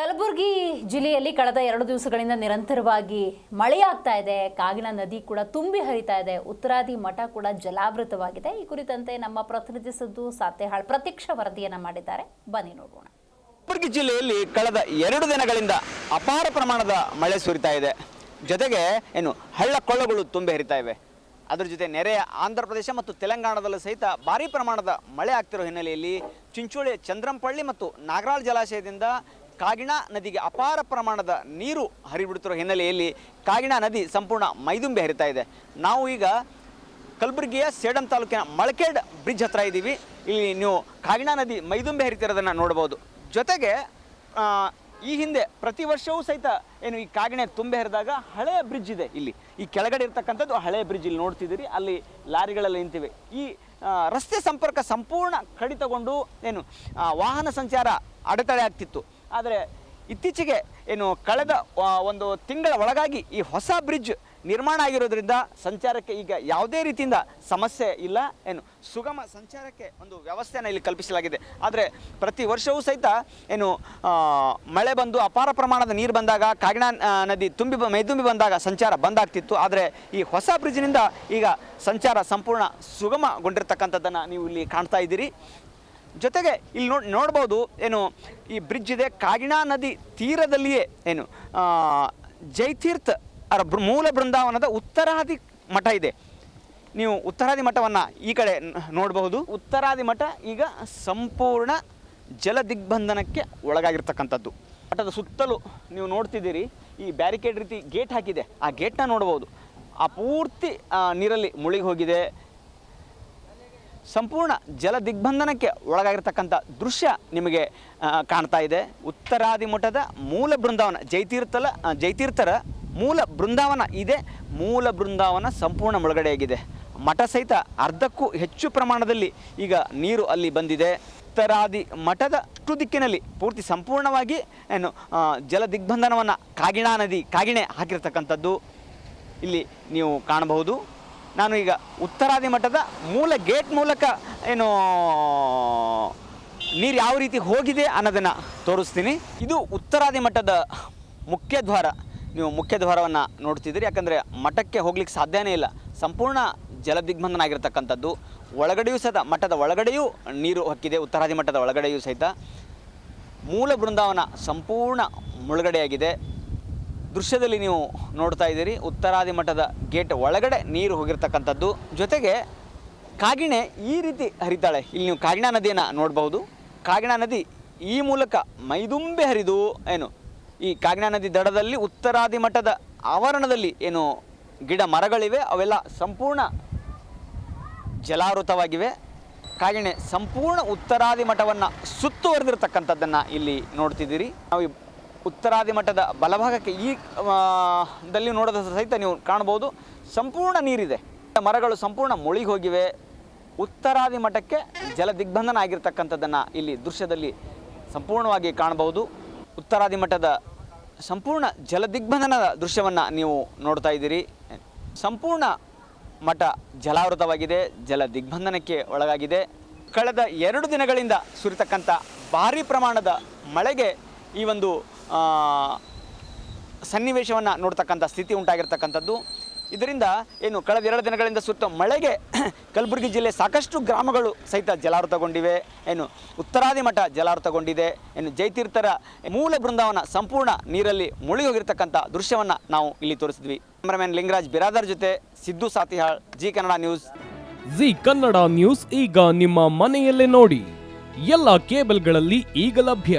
ಕಲಬುರಗಿ ಜಿಲ್ಲೆಯಲ್ಲಿ ಕಳೆದ ಎರಡು ದಿವಸಗಳಿಂದ ನಿರಂತರವಾಗಿ ಮಳೆಯಾಗ್ತಾ ಇದೆ. ಕಾಗಿನ ನದಿ ಕೂಡ ತುಂಬಿ ಹರಿತಾ ಇದೆ. ಉತ್ತರಾದಿ ಮಠ ಕೂಡ ಜಲಾವೃತವಾಗಿದೆ. ಈ ಕುರಿತಂತೆ ನಮ್ಮ ಪ್ರತಿನಿಧಿ ಸಿದ್ದು ಸಾತೆಹಾಳ್ ಪ್ರತ್ಯಕ್ಷ ವರದಿಯನ್ನು ಮಾಡಿದ್ದಾರೆ. ಬನ್ನಿ ನೋಡೋಣ. ಕಲಬುರಗಿ ಜಿಲ್ಲೆಯಲ್ಲಿ ಕಳೆದ ಎರಡು ದಿನಗಳಿಂದ ಅಪಾರ ಪ್ರಮಾಣದ ಮಳೆ ಸುರಿತಾ ಇದೆ. ಜೊತೆಗೆ ಏನು ಹಳ್ಳ ಕೊಳ್ಳಗಳು ತುಂಬಿ ಹರಿತಾ ಇವೆ. ಅದರ ಜೊತೆ ನೆರೆಯ ಆಂಧ್ರ ಪ್ರದೇಶ ಮತ್ತು ತೆಲಂಗಾಣದಲ್ಲೂ ಸಹಿತ ಭಾರಿ ಪ್ರಮಾಣದ ಮಳೆ ಆಗ್ತಿರೋ ಹಿನ್ನೆಲೆಯಲ್ಲಿ ಚಿಂಚೋಳಿ, ಚಂದ್ರಂಪಳ್ಳಿ ಮತ್ತು ನಾಗರಾಳ್ ಜಲಾಶಯದಿಂದ ಕಾಗಿಣಾ ನದಿಗೆ ಅಪಾರ ಪ್ರಮಾಣದ ನೀರು ಹರಿಬಿಡುತ್ತಿರುವ ಹಿನ್ನೆಲೆಯಲ್ಲಿ ಕಾಗಿಣಾ ನದಿ ಸಂಪೂರ್ಣ ಮೈದುಂಬಿ ಹರಿತಾ ಇದೆ. ನಾವು ಈಗ ಕಲಬುರಗಿಯ ಸೇಡಂ ತಾಲೂಕಿನ ಮಳಕೇಡ್ ಬ್ರಿಡ್ಜ್ ಹತ್ರ ಇದ್ದೀವಿ. ಇಲ್ಲಿ ನೀವು ಕಾಗಿಣಾ ನದಿ ಮೈದುಂಬೆ ಹರಿತಿರೋದನ್ನು ನೋಡ್ಬೋದು ಜೊತೆಗೆ ಈ ಹಿಂದೆ ಪ್ರತಿ ವರ್ಷವೂ ಸಹಿತ ಏನು ಈ ಕಾಗಿಣೆ ತುಂಬೆ ಹರಿದಾಗ ಹಳೆಯ ಬ್ರಿಡ್ಜ್ ಇದೆ ಇಲ್ಲಿ. ಈ ಕೆಳಗಡೆ ಇರ್ತಕ್ಕಂಥದ್ದು ಹಳೆಯ ಬ್ರಿಡ್ಜ್ ಇಲ್ಲಿ ನೋಡ್ತಿದ್ದೀರಿ. ಅಲ್ಲಿ ಲಾರಿಗಳೆಲ್ಲ ನಿಂತಿವೆ. ಈ ರಸ್ತೆ ಸಂಪರ್ಕ ಸಂಪೂರ್ಣ ಕಡಿತಗೊಂಡು ಏನು ವಾಹನ ಸಂಚಾರ ಅಡೆತಡೆ ಆಗ್ತಿತ್ತು. ಆದರೆ ಇತ್ತೀಚೆಗೆ ಏನು ಕಳೆದ ಒಂದು ತಿಂಗಳ ಒಳಗಾಗಿ ಈ ಹೊಸ ಬ್ರಿಡ್ಜ್ ನಿರ್ಮಾಣ ಆಗಿರೋದ್ರಿಂದ ಸಂಚಾರಕ್ಕೆ ಈಗ ಯಾವುದೇ ರೀತಿಯಿಂದ ಸಮಸ್ಯೆ ಇಲ್ಲ. ಏನು ಸುಗಮ ಸಂಚಾರಕ್ಕೆ ಒಂದು ವ್ಯವಸ್ಥೆಯನ್ನು ಇಲ್ಲಿ ಕಲ್ಪಿಸಲಾಗಿದೆ. ಆದರೆ ಪ್ರತಿ ವರ್ಷವೂ ಸಹಿತ ಏನು ಮಳೆ ಬಂದು ಅಪಾರ ಪ್ರಮಾಣದ ನೀರು ಬಂದಾಗ, ಕಾಗಿಣಾ ನದಿ ತುಂಬಿ ಮೈದುಂಬಿ ಬಂದಾಗ ಸಂಚಾರ ಬಂದಾಗ್ತಿತ್ತು ಆದರೆ ಈ ಹೊಸ ಬ್ರಿಡ್ಜ್ನಿಂದ ಈಗ ಸಂಚಾರ ಸಂಪೂರ್ಣ ಸುಗಮಗೊಂಡಿರ್ತಕ್ಕಂಥದ್ದನ್ನು ನೀವು ಇಲ್ಲಿ ಕಾಣ್ತಾ ಇದ್ದೀರಿ. ಜೊತೆಗೆ ಇಲ್ಲಿ ನೋಡ್ ನೋಡ್ಬೋದು ಏನು ಈ ಬ್ರಿಡ್ಜ್ ಇದೆ. ಕಾಗಿಣಾ ನದಿ ತೀರದಲ್ಲಿಯೇ ಏನು ಜೈತೀರ್ಥ ಅವರ ಮೂಲ ಬೃಂದಾವನದ ಉತ್ತರಾದಿ ಮಠ ಇದೆ. ನೀವು ಉತ್ತರಾದಿ ಮಠವನ್ನು ಈ ಕಡೆ ನೋಡಬಹುದು. ಉತ್ತರಾದಿ ಮಠ ಈಗ ಸಂಪೂರ್ಣ ಜಲ ದಿಗ್ಬಂಧನಕ್ಕೆ ಒಳಗಾಗಿರ್ತಕ್ಕಂಥದ್ದು. ಮಠದ ಸುತ್ತಲೂ ನೀವು ನೋಡ್ತಿದ್ದೀರಿ, ಈ ಬ್ಯಾರಿಕೇಡ್ ರೀತಿ ಗೇಟ್ ಹಾಕಿದೆ. ಆ ಗೇಟ್ನ ನೋಡ್ಬೋದು. ಆ ಪೂರ್ತಿ ನೀರಲ್ಲಿ ಮುಳುಗಿ ಹೋಗಿದೆ. ಸಂಪೂರ್ಣ ಜಲ ದಿಗ್ಬಂಧನಕ್ಕೆ ಒಳಗಾಗಿರ್ತಕ್ಕಂಥ ದೃಶ್ಯ ನಿಮಗೆ ಕಾಣ್ತಾ ಇದೆ. ಉತ್ತರಾದಿ ಮಠದ ಮೂಲ ಬೃಂದಾವನ, ಜೈತೀರ್ಥಲ ಜೈತೀರ್ಥರ ಮೂಲ ಬೃಂದಾವನ ಇದೆ. ಮೂಲ ಬೃಂದಾವನ ಸಂಪೂರ್ಣ ಮುಳುಗಡೆಯಾಗಿದೆ. ಮಠ ಸಹಿತ ಅರ್ಧಕ್ಕೂ ಹೆಚ್ಚು ಪ್ರಮಾಣದಲ್ಲಿ ಈಗ ನೀರು ಅಲ್ಲಿ ಬಂದಿದೆ. ಉತ್ತರಾದಿ ಮಠದ ಅಷ್ಟು ದಿಕ್ಕಿನಲ್ಲಿ ಪೂರ್ತಿ ಸಂಪೂರ್ಣವಾಗಿ, ಏನು ಜಲ ದಿಗ್ಬಂಧನವನ್ನು ಕಾಗಿಣಾ ನದಿ, ಕಾಗಿಣೆ ಹಾಕಿರ್ತಕ್ಕಂಥದ್ದು. ಇಲ್ಲಿ ನೀವು ಕಾಣಬಹುದು. ನಾನು ಈಗ ಉತ್ತರಾದಿ ಮಠದ ಮೂಲ ಗೇಟ್ ಮೂಲಕ ಏನು, ನೀರು ಯಾವ ರೀತಿ ಹೋಗಿದೆ ಅನ್ನೋದನ್ನು ತೋರಿಸ್ತೀನಿ. ಇದು ಉತ್ತರಾದಿ ಮಠದ ಮುಖ್ಯ ದ್ವಾರ. ನೀವು ಮುಖ್ಯ ದ್ವಾರವನ್ನು ನೋಡ್ತಿದ್ದೀರಿ. ಯಾಕಂದರೆ ಮಠಕ್ಕೆ ಹೋಗ್ಲಿಕ್ಕೆ ಸಾಧ್ಯನೇ ಇಲ್ಲ. ಸಂಪೂರ್ಣ ಜಲದಿಗ್ಬಂಧನ ಆಗಿರ್ತಕ್ಕಂಥದ್ದು ಒಳಗಡೆಯೂ ಸಹಿತ, ಮಠದ ಒಳಗಡೆಯೂ ನೀರು ಹಕ್ಕಿದೆ. ಉತ್ತರಾದಿ ಮಠದ ಒಳಗಡೆಯೂ ಸಹಿತ. ಮೂಲ ಬೃಂದಾವನ ಸಂಪೂರ್ಣ ಮುಳುಗಡೆಯಾಗಿದೆ. ದೃಶ್ಯದಲ್ಲಿ ನೀವು ನೋಡ್ತಾ ಇದ್ದೀರಿ. ಉತ್ತರಾದಿ ಮಠದ ಗೇಟ್ ಒಳಗಡೆ ನೀರು ಹೋಗಿರ್ತಕ್ಕಂಥದ್ದು. ಜೊತೆಗೆ ಕಾಗಿಣೆ ಈ ರೀತಿ ಹರಿತಾಳೆ. ಇಲ್ಲಿ ನೀವು ಕಾಗಿಣಾ ನದಿಯನ್ನು ನೋಡಬಹುದು. ಕಾಗಿಣಾ ನದಿ ಈ ಮೂಲಕ ಮೈದುಂಬೆ ಹರಿದು ಏನು, ಈ ಕಾಗಿಣಾ ನದಿ ದಡದಲ್ಲಿ ಉತ್ತರಾದಿ ಮಠದ ಆವರಣದಲ್ಲಿ ಏನು ಗಿಡ ಮರಗಳಿವೆ, ಅವೆಲ್ಲ ಸಂಪೂರ್ಣ ಜಲಾವೃತವಾಗಿವೆ. ಕಾಗಿಣೆ ಸಂಪೂರ್ಣ ಉತ್ತರಾದಿ ಮಠವನ್ನು ಸುತ್ತುವರೆದಿರ್ತಕ್ಕಂಥದ್ದನ್ನು ಇಲ್ಲಿ ನೋಡ್ತಿದ್ದೀರಿ. ನಾವು ಉತ್ತರಾದಿ ಮಠದ ಬಲಭಾಗಕ್ಕೆ ಈ ದಲ್ಲಿ ನೋಡೋದ ಸಹಿತ ನೀವು ಕಾಣ್ಬೋದು ಸಂಪೂರ್ಣ ನೀರಿದೆ. ಮರಗಳು ಸಂಪೂರ್ಣ ಮುಳುಗಿ ಹೋಗಿವೆ ಉತ್ತರಾದಿ ಮಠಕ್ಕೆ ಜಲ ದಿಗ್ಬಂಧನ ಆಗಿರ್ತಕ್ಕಂಥದ್ದನ್ನು ಇಲ್ಲಿ ದೃಶ್ಯದಲ್ಲಿ ಸಂಪೂರ್ಣವಾಗಿ ಕಾಣಬಹುದು. ಉತ್ತರಾದಿ ಮಠದ ಸಂಪೂರ್ಣ ಜಲ ದಿಗ್ಬಂಧನದ ದೃಶ್ಯವನ್ನು ನೀವು ನೋಡ್ತಾ ಇದ್ದೀರಿ. ಸಂಪೂರ್ಣ ಮಠ ಜಲಾವೃತವಾಗಿದೆ. ಜಲ ದಿಗ್ಬಂಧನಕ್ಕೆ ಒಳಗಾಗಿದೆ. ಕಳೆದ ಎರಡು ದಿನಗಳಿಂದ ಸುರಿತಕ್ಕಂಥ ಭಾರಿ ಪ್ರಮಾಣದ ಮಳೆಗೆ ಈ ಒಂದು ಸನ್ನಿವೇಶವನ್ನು ನೋಡ್ತಕ್ಕಂಥ ಸ್ಥಿತಿ ಉಂಟಾಗಿರ್ತಕ್ಕಂಥದ್ದು. ಇದರಿಂದ ಏನು ಕಳೆದ ಎರಡು ದಿನಗಳಿಂದ ಸುತ್ತ ಮಳೆಗೆ ಕಲಬುರಗಿ ಜಿಲ್ಲೆ ಸಾಕಷ್ಟು ಗ್ರಾಮಗಳು ಸಹಿತ ಜಲಾವೃತಗೊಂಡಿವೆ ಏನು ಉತ್ತರಾದಿ ಮಠ ಜಲಾವೃತಗೊಂಡಿದೆ ಏನು ಜೈತೀರ್ಥರ ಮೂಲ ಬೃಂದಾವನ ಸಂಪೂರ್ಣ ನೀರಲ್ಲಿ ಮುಳುಗಿ ಹೋಗಿರ್ತಕ್ಕಂಥ ದೃಶ್ಯವನ್ನು ನಾವು ಇಲ್ಲಿ ತೋರಿಸಿದ್ವಿ. ಕ್ಯಾಮರಾಮ್ಯಾನ್ ಲಿಂಗರಾಜ್ ಬಿರಾದರ್ ಜೊತೆ Siddu Satihal, Zee Kannada news. Zee Kannada news ಈಗ ನಿಮ್ಮ ಮನೆಯಲ್ಲೇ ನೋಡಿ. ಎಲ್ಲ ಕೇಬಲ್ಗಳಲ್ಲಿ ಈಗ ಲಭ್ಯ.